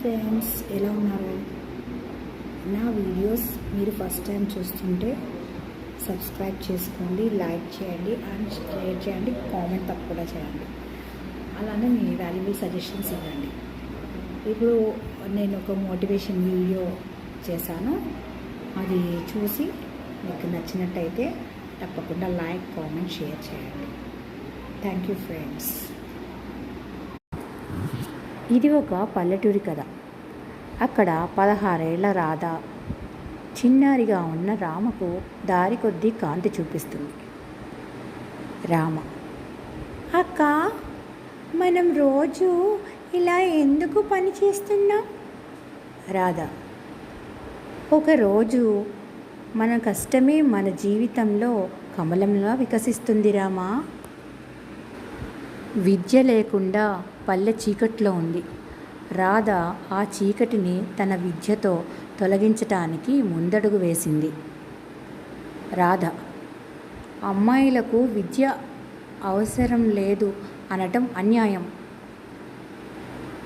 Friends ఎలా ఉన్నారు? నా వీడియోస్ మీరు ఫస్ట్ టైం చూస్తుంటే సబ్స్క్రైబ్ చేసుకోండి లైక్ చేయండి అండ్ షేర్ చేయండి కామెంట్ తప్పకుండా చేయండి. అలానే మీ వాల్యుబుల్ సజెషన్స్ ఇవ్వండి. ఇప్పుడు నేను ఒక మోటివేషన్ వీడియో చేశాను. అది చూసి మీకు నచ్చినట్టయితే తప్పకుండా లైక్ కామెంట్ షేర్ చేయండి. Thank you friends. ఇది ఒక పల్లెటూరి కథ. అక్కడ పదహారేళ్ళ రాధ చిన్నారిగా ఉన్న రామకు దారి కొద్దీ కాంతి చూపిస్తుంది. రామ అక్క మనం రోజు ఇలా ఎందుకు పని చేస్తున్నాం? రాధ ఒకరోజు మన కష్టమే మన జీవితంలో కమలంలా వికసిస్తుంది రామా. విద్య లేకుండా పల్లె చీకట్లో ఉంది. రాధ ఆ చీకటిని తన విద్యతో తొలగించటానికి ముందడుగు వేసింది. రాధ అమ్మాయిలకు విద్య అవసరం లేదు అనటం అన్యాయం.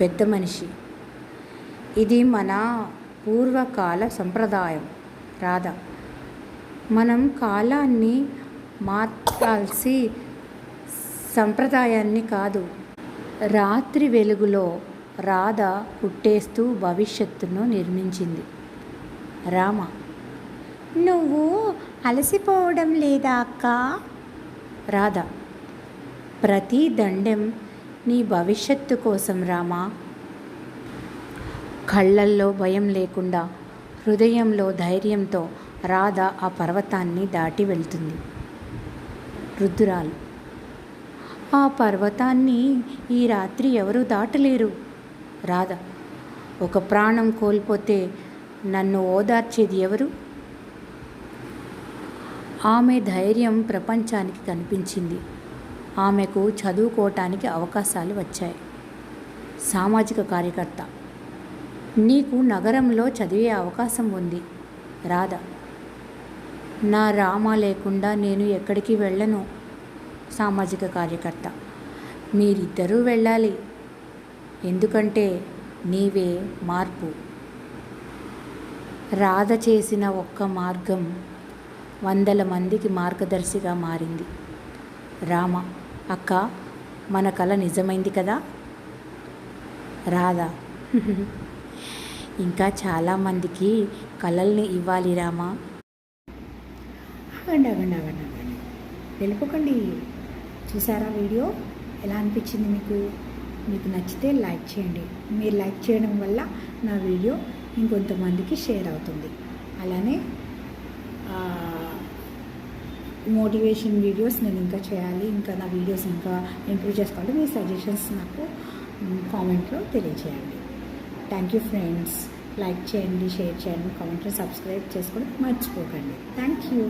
పెద్ద మనిషి ఇది మన పూర్వకాల సంప్రదాయం. రాధ మనం కాలాన్ని మార్చాల్సి సంప్రదాయాన్ని కాదు. రాత్రి వెలుగులో రాధ పుట్టేస్తూ భవిష్యత్తును నిర్మించింది. రామ నువ్వు అలసిపోవడం లేదా అక్క? రాధ ప్రతి దండెం నీ భవిష్యత్తు కోసం రామా. కళ్ళల్లో భయం లేకుండా హృదయంలో ధైర్యంతో రాధ ఆ పర్వతాన్ని దాటి వెళ్తుంది. రుద్రాలు ఆ పర్వతాన్ని ఈ రాత్రి ఎవరూ దాటలేరు. రాధ ఒక ప్రాణం కోల్పోతే నన్ను ఓదార్చేది ఎవరు? ఆమె ధైర్యం ప్రపంచానికి కనిపించింది. ఆమెకు చదువుకోవటానికి అవకాశాలు వచ్చాయి. సామాజిక కార్యకర్త నీకు నగరంలో చదివే అవకాశం ఉంది. రాధ నా రామ లేకుండా నేను ఎక్కడికి వెళ్ళను. సామాజిక కార్యకర్త. మీరిద్దరూ వెళ్ళాలి. ఎందుకంటే నీవే మార్పు. రాధ చేసిన ఒక్క మార్గం వందల మందికి మార్గదర్శిగా మారింది. రామ అక్క మన కళ నిజమైంది కదా? రాధ ఇంకా చాలామందికి కళల్ని ఇవ్వాలి రామా. ఆగండి ఆగండి ఆగండి ఆగండి. వెళ్ళిపోకండి చూసారా వీడియో? ఎలా అనిపించింది మీకు? మీకు నచ్చితే లైక్ చేయండి. మీరు లైక్ చేయడం వల్ల నా వీడియో ఇంకొంతమందికి షేర్ అవుతుంది. అలానే మోటివేషన్ వీడియోస్ నేను ఇంకా చేయాలి. ఇంకా నా వీడియోస్ ఇంకా ఇంప్రూవ్ చేసుకోవాలి. మీ సజెషన్స్ నాకు కామెంట్లో తెలియజేయండి థ్యాంక్ యూ ఫ్రెండ్స్. లైక్ చేయండి షేర్ చేయండి కామెంట్లో సబ్స్క్రైబ్ చేసుకోవడం మర్చిపోకండి. Thank you.